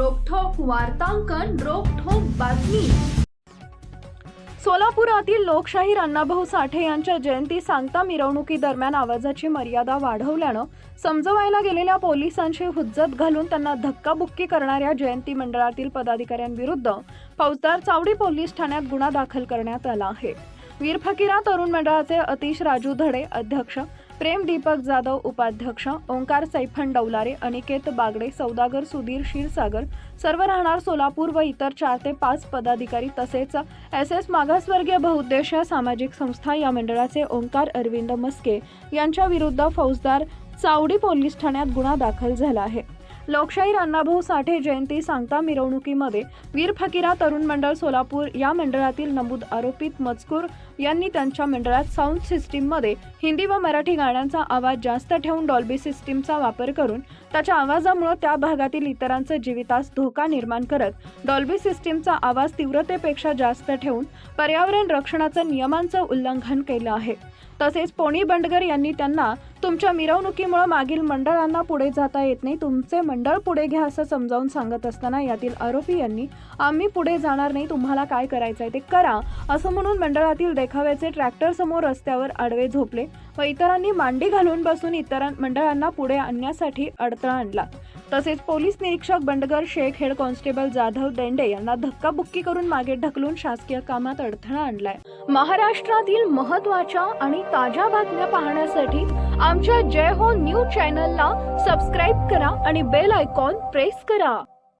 वार्तांकन रोखोक बातमी. सोलापुरातील लोकशाहीर अण्णाभाऊ साठे यांच्या जयंती सांगता मिरवणुकीदरम्यान आवाजाची मर्यादा वाढवल्यानं समजवायला गेलेल्या पोलिसांची हुज्जत घालून त्यांना धक्काबुक्की करणाऱ्या जयंती मंडळातील पदाधिकाऱ्यांविरुद्ध फौजदार चावडी पोलीस ठाण्यात गुन्हा दाखल करण्यात आला आहे. वीर फकीरा तरुण मंडळाचे अतिश राजू धडे अध्यक्ष प्रेम दीपक जाधव उपाध्यक्ष ओंकार सैफन डौलारे अनिकेत बागडे सौदागर सुधीर क्षीरसागर सर्व राहणार सोलापूर व इतर चार ते पाच पदाधिकारी तसेच एस एस मागासवर्गीय बहुउद्देशीय सामाजिक संस्था या मंडळाचे ओंकार अरविंद मस्के यांच्या विरुद्ध फौजदार चावडी पोलीस ठाण्यात गुन्हा दाखल झाला आहे. लोकशाहीर अण्णाभाऊ साठे जयंती सांगता मिरवणुकीमध्ये वीर फकीरा तरुण मंडळ सोलापूर या मंडळातील नमूद आरोपित मजकूर यांनी त्यांच्या मंडळात साऊंड सिस्टीममध्ये हिंदी व मराठी गाण्यांचा आवाज जास्त ठेवून डॉल्बी सिस्टीमचा वापर करून त्याच्या आवाजामुळे त्या भागातील इतरांचं जीवितास धोका निर्माण करत डॉल्बी सिस्टीमचा आवाज तीव्रतेपेक्षा जास्त ठेवून पर्यावरण रक्षणाचं नियमांचं उल्लंघन केलं आहे. तसेच पोणी बंडगर यांनी त्यांना तुमच्या मिरवणुकीमुळे मागील मंडळांना पुढे जाता येत नाही. तुमचे मंडळ पुढे घ्या असं समजावून सांगत असताना यातील आरोपी यांनी आम्ही पुढे जाणार नाही तुम्हाला काय करायचं आहे ते करा असं म्हणून मंडळातील देखाव्याचे ट्रॅक्टर समोर रस्त्यावर आडवे झोपले व इतरांनी मांडी घालून बसून इतर मंडळांना पुढे आणण्यासाठी अडथळा आणला. तसेच पोलीस निरीक्षक बंडगर शेख हेड कॉन्स्टेबल जाधव देंडे यांना धक्काबुक्की करून मागे ढकलून शासकीय कामात अडथळा आणलाय. महाराष्ट्रातील महत्त्वाच्या आणि ताज्या बातम्या पाहण्यासाठी आमच्या जय हो न्यूज चॅनलला सबस्क्राईब करा आणि बेल आयकॉन प्रेस करा.